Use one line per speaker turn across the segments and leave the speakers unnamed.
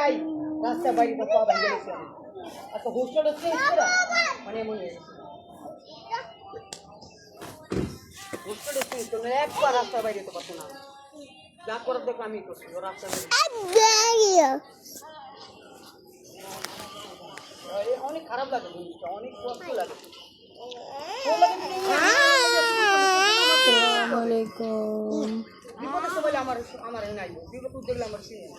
একটাই রাস্তা বাইরে তো পা ভেঙে গেছে তো হোস্টেল হচ্ছে মানে মনে হোস্টেল হচ্ছে রাস্তা বাইরে তো পারতো না। যা করার দেখো আমি করছি রাস্তা অনেক খারাপ লাগে জিনিসটা অনেক কষ্ট লাগে। আমার আমার নাই। বিপদ দেখলে আমার চিনি না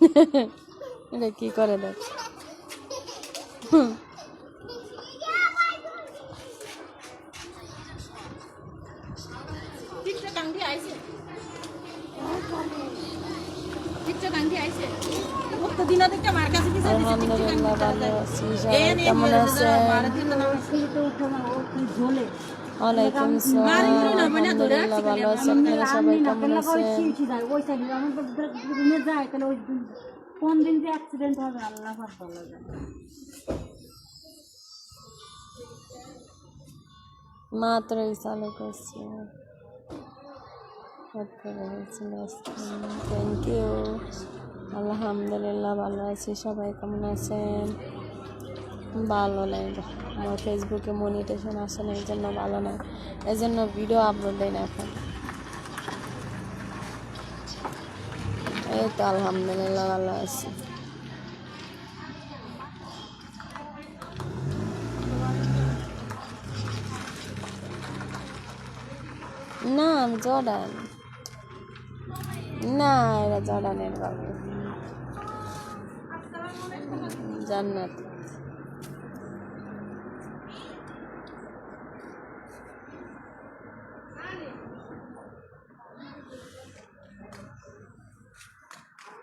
এটা কি করে দেখ? আলহামদুলিল্লাহ ভালো আছি কেমন আছেন? ওয়ালাইকুম আসসালাম আলহামদুলিল্লাহ ভালো আছি। আপনারা সবাই কেমন আছেন? করছি। থ্যাংক ইউ আলহামদুলিল্লাহ ভালো আছি, সবাই কেমন আছেন? ভালো নেই আমার ফেসবুকে মনিটেশন আসে না এই জন্য ভালো নয় এই জন্য ভিডিও আপলোড দেয় না এখন। এই তো আলহামদুলিল্লাহ ভালো আছি। না, আমি জর্ডান। না, এরা জর্ডানের বাবু। জান্নাত।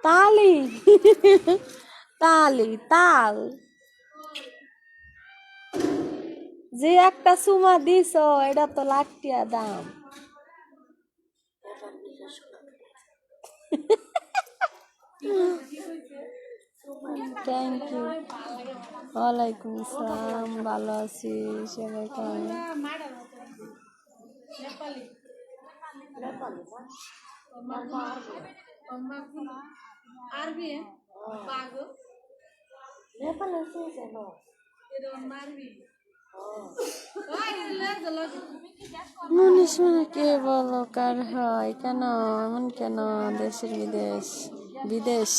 তালি। তালি, তাল। যে একটা সুমা দিছ, এটা তো লাখ টিয়া দাম। থ্যাংক ইউ ওয়ালাইকুম আসসালাম, ভালো আছি, সবাই কেমন? মনীষ মানে কে বলো কার হয়? কেন? এমন কেন? দেশের বিদেশ বিদেশ।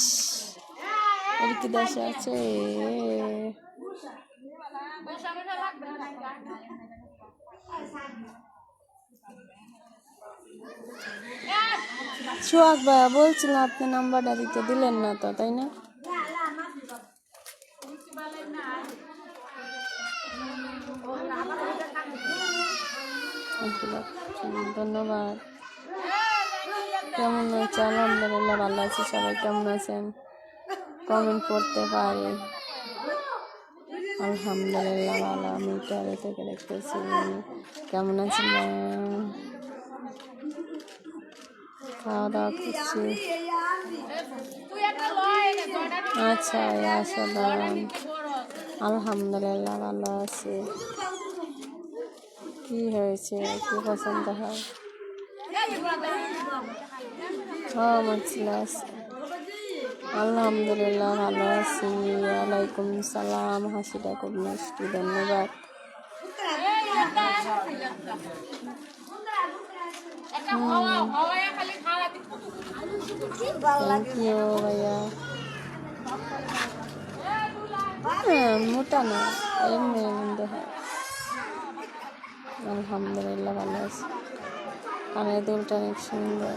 এর কি দেশে আছে? সোহাগ ভাইয়া বলছিলাম আপনি নাম্বারটা দিতে দিলেন না তো, তাই না? ধন্যবাদ। কেমন আছে আলহামদুলিল্লাহ ভালো আছি, সবাই কেমন আছেন? কমেন্ট করতে পারি আলহামদুলিল্লাহ ভালো, আমি ট্যাবে থেকে দেখতেছি। কেমন আছেন? খাওয়া দাওয়া আচ্ছা আচ্ছা আলহামদুলিল্লাহ, ভালো আছি। কি হয়েছে? কি পছন্দ হয়? হ্যাঁ মাছলাস আলহামদুলিল্লাহ, ভালো আছি। ওয়ালাইকুম সালাম, হাসিটা খুব মিষ্টি, ধন্যবাদ। হ্যাঁ, মোটা না, এমনি আলহামদুলিল্লাহ ভালো আছে। মানে আর এই দুলটা অনেক সুন্দর।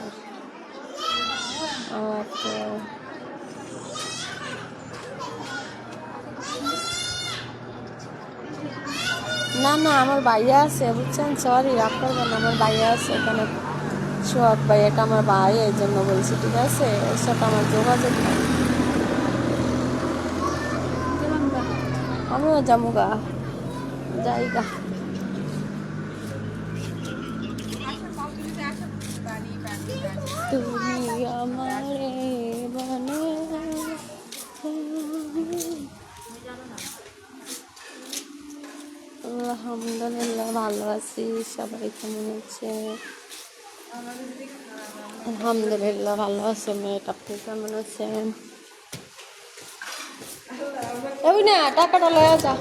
আমার না না, আমার বাইয়া আছে, বুঝছেন? সরি রাগ করবেন আমার বাইয়া আছে এখানে। সোহাগ ভাই, এটা আমার ভাই, এই জন্য বলছি, ঠিক আছে? এর সাথে আমার যোগাযোগ আমিও যাব গা তুমি আমার আলহামদুলিল্লাহ, ভালো আছি। সবাই কেমন আছে? আলহামদুলিল্লাহ, ভালো আছে, মেয়েটা আপনি কেমন আছেন? ওই না, টাকাটা লয়া যা।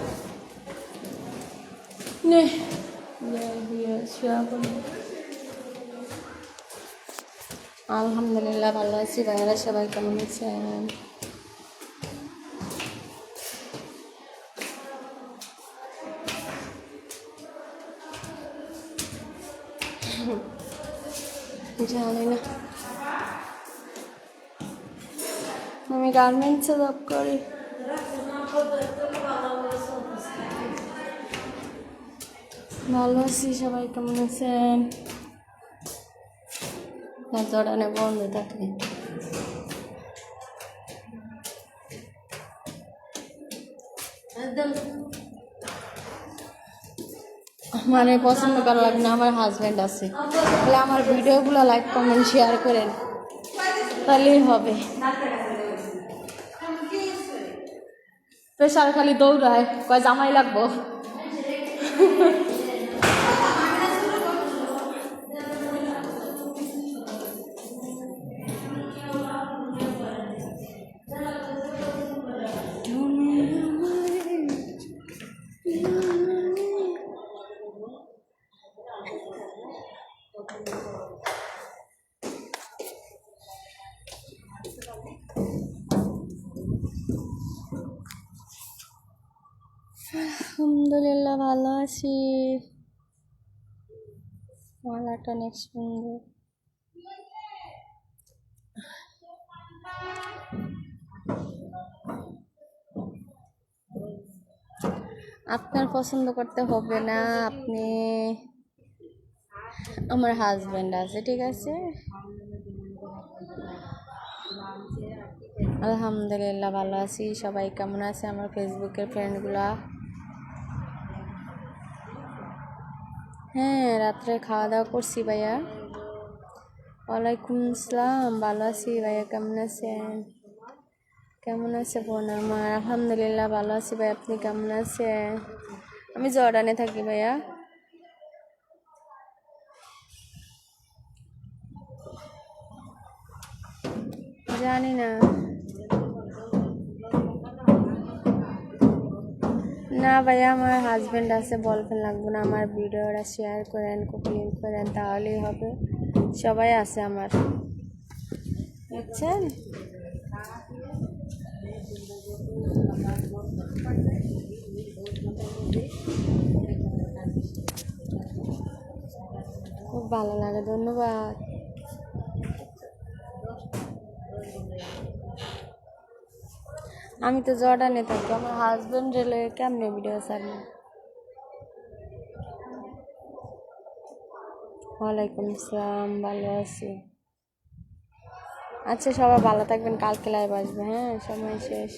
নে। আলহামদুলিল্লাহ, ভালো আছি ভাইয়েরা সবাই কেমন আছেন? জানি না আমি গার্মেন্টসে জব করি। ভালো আছি সবাই কেমন আছেন? জড়ানে বন্ধ থাকে। মানে পছন্দ করা লাগবে না, আমার হাজব্যান্ড আছে। তাহলে আমার ভিডিওগুলো লাইক কমেন্ট শেয়ার করেন। তাহলেই হবে। প্রেশার খালি দৌড়ায়, কয় জামাই লাগবো। আলহামদুলিল্লাহ, ভালো আছি। মালাটা অনেক সুন্দর আপনার পছন্দ করতে হবে না, আপনি আমার হাজব্যান্ড আছে, ঠিক আছে? আলহামদুলিল্লাহ, ভালো আছি। সবাই কেমন আছে? আমার ফেসবুকের ফ্রেন্ডগুলা হ্যাঁ রাত্রে খাওয়া দাওয়া করছি ভাইয়া। ওয়ালাইকুম আসসালাম ভালো আছি ভাইয়া, কেমন আছেন? কেমন আছে বোন আমার? আলহামদুলিল্লাহ ভালো আছি ভাই আপনি কেমন আছেন? আমি জর্ডানে থাকি ভাইয়া। জানি না। ভাইয়া, আমার হাজব্যান্ড আছে বলবেন লাগবে না। আমার ভিডিওটা শেয়ার করেন কপিং করেন, তাহলেই হবে। সবাই আছে আমার। বুঝছেন খুব ভালো লাগে, ধন্যবাদ। আমি তো জর্ডানে থাকি, আমার হাজব্যান্ড রেলে কেমনে ভিডিও ছাড়বে? ওয়ালাইকুম আসসালাম, ভালো আছি। আচ্ছা সবাই ভালো থাকবেন, কালকে লাইভ আসবে হ্যাঁ সময় শেষ।